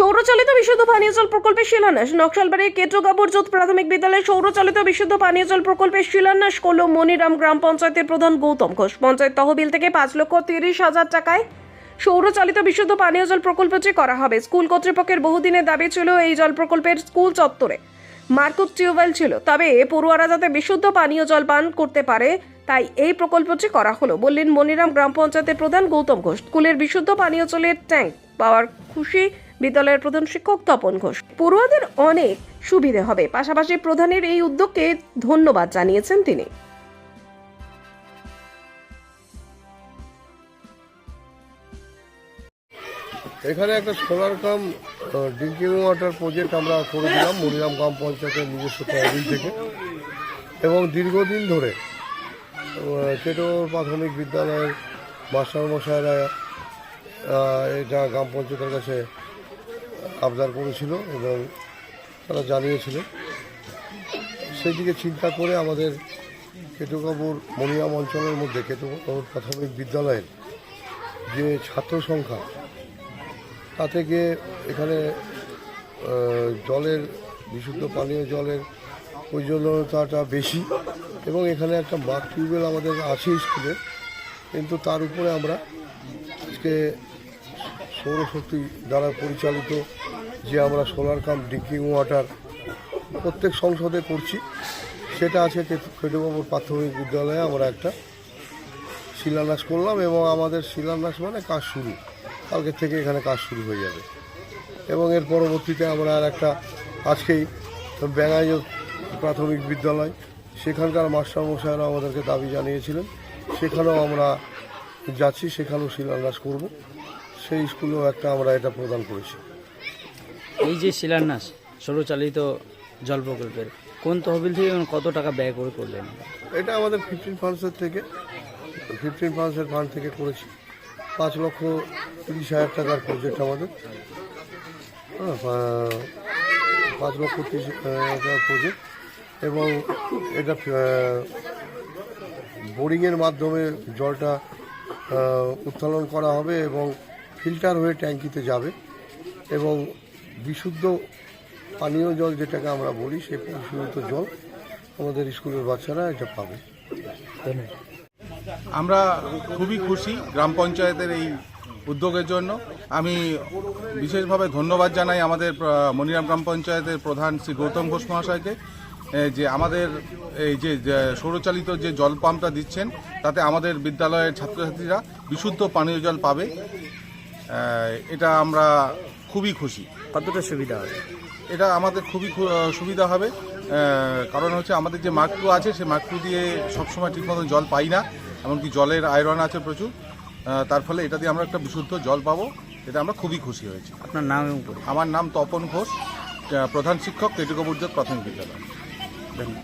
সৌরচালিত বিশুদ্ধ পানীয় জল প্রকল্পের শিলান্যাস। নকশালবাড়ির কেট্রগাবরজোত প্রাথমিক বিদ্যালয়ে সৌরচালিত বিশুদ্ধ পানীয় জল প্রকল্পের শিলান্যাস করল মনিরাম গ্রাম পঞ্চায়েতের প্রধান গৌতম ঘোষ। পঞ্চায়েত তহবিল থেকে পাঁচ লক্ষ তিরিশ হাজার টাকায় সৌরচালিত বিশুদ্ধ পানীয় জল প্রকল্পটি করা হবে। স্কুল কর্তৃপক্ষের বহুদিনের দাবি ছিল এই জল প্রকল্পের স্কুল চত্বরে। মার্কুট টিউবওয়েল ছিল। তবে পড়ুয়ারা যাতে বিশুদ্ধ পানীয় জল পান করতে পারে তাই এই প্রকল্পটি করা হলো। বললেন, মনিরাম গ্রাম পঞ্চায়েতের প্রধান গৌতম ঘোষ। স্কুলের বিশুদ্ধ পানীয় জলের ট্যাঙ্ক পাওয়ার খুশি বিদ্যালয়ের প্রধান শিক্ষক তপন ঘোষ। পড়ুয়াদের অনেক সুবিধে হবে। পাশাপাশি প্রধানের এই উদ্যোগকে ধন্যবাদ জানিয়েছেন তিনি। এখানে একটা solar cum drinking water project আমরা করে দিলাম মরিরাম গ্রাম পঞ্চায়েতের নিজস্ব তহবিল থেকে। এবং দীর্ঘদিন ধরে আহ, কেটো প্রাথমিক বিদ্যালয়ের মাস্টারমশাইরা এটা গ্রাম পঞ্চায়েতের কাছে আবদার করেছিল এবং তারা জানিয়েছিল। সেই দিকে চিন্তা করে আমাদের কেটুকাপুর মনিয়াম অঞ্চলের মধ্যে কেটুকাপুর প্রাথমিক বিদ্যালয়ের যে ছাত্র সংখ্যা তা থেকে এখানে জলের বিশুদ্ধ পানীয় জলের প্রয়োজনীয়তাটা বেশি। এবং এখানে একটা বাথ টিউবওয়েল আমাদের আছে স্কুলে, কিন্তু তার উপরে আমরা আজকে সৌরশক্তি দ্বারা পরিচালিত যে আমরা সোলার কাম ড্রিঙ্কিং ওয়াটার প্রত্যেক সংসদে করছি, সেটা আছে কেটুবাবুর প্রাথমিক বিদ্যালয়ে আমরা একটা শিলান্যাস করলাম এবং আমাদের শিলান্যাস মানে কাজ শুরু। কালকে থেকে এখানে কাজ শুরু হয়ে যাবে। এবং এর পরবর্তীতে আমরা আর একটা আজকেই ব্যাঙ্গাইজ প্রাথমিক বিদ্যালয় সেখানকার মাস্টারমশাইরা আমাদেরকে দাবি জানিয়েছিলেন সেখানেও আমরা যাচ্ছি সেখানেও শিলান্যাস করব। সেই স্কুলেও একটা আমরা এটা প্রদান করেছি। এই যে শিলান্যাস সৌরচালিত জল প্রকল্পের কোন তহবিল থেকে কত টাকা ব্যয় করে করলেন? এটা আমাদের ফিফটিন ফান্ডসের থেকে ফিফটিন ফান্ডসের ফান্ড থেকে করেছি। পাঁচ লক্ষ তিরিশ হাজার টাকার প্রজেক্ট আমাদের। হ্যাঁ পাঁচ লক্ষ তিরিশ হাজার প্রজেক্ট এবং এটা বোরিংয়ের মাধ্যমে জলটা উত্তোলন করা হবে এবং ফিল্টার হয়ে ট্যাঙ্কিতে যাবে এবং বিশুদ্ধ পানীয় জল যেটাকে আমরা বলি, সেই বিশুদ্ধ জল আমাদের স্কুলের বাচ্চারা এটা পাবে। আমরা খুবই খুশি গ্রাম পঞ্চায়েতের এই উদ্যোগের জন্য। আমি বিশেষভাবে ধন্যবাদ জানাই আমাদের মনিরাম গ্রাম পঞ্চায়েতের প্রধান শ্রী গৌতম ঘোষ মহাশয়কে। যে আমাদের এই যে সৌরচালিত যে জল পাম্পটা দিচ্ছেন তাতে আমাদের বিদ্যালয়ের ছাত্রছাত্রীরা বিশুদ্ধ পানীয় জল পাবে। এটা আমরা খুবই খুশি। কতটা সুবিধা হবে? এটা আমাদের খুবই সুবিধা হবে। কারণ হচ্ছে আমাদের যে মার্কটু আছে সেই মাকটু দিয়ে সবসময় ঠিকমতো জল পাই না এমনকি জলের আয়রন আছে প্রচুর। তার ফলে এটা দিয়ে আমরা একটা বিশুদ্ধ জল পাবো এটা আমরা খুবই খুশি হয়েছি। আপনার নাম আমার নাম তপন ঘোষ প্রধান শিক্ষক কেটুকবুর্জ প্রাথমিক বিদ্যালয়। ধন্যবাদ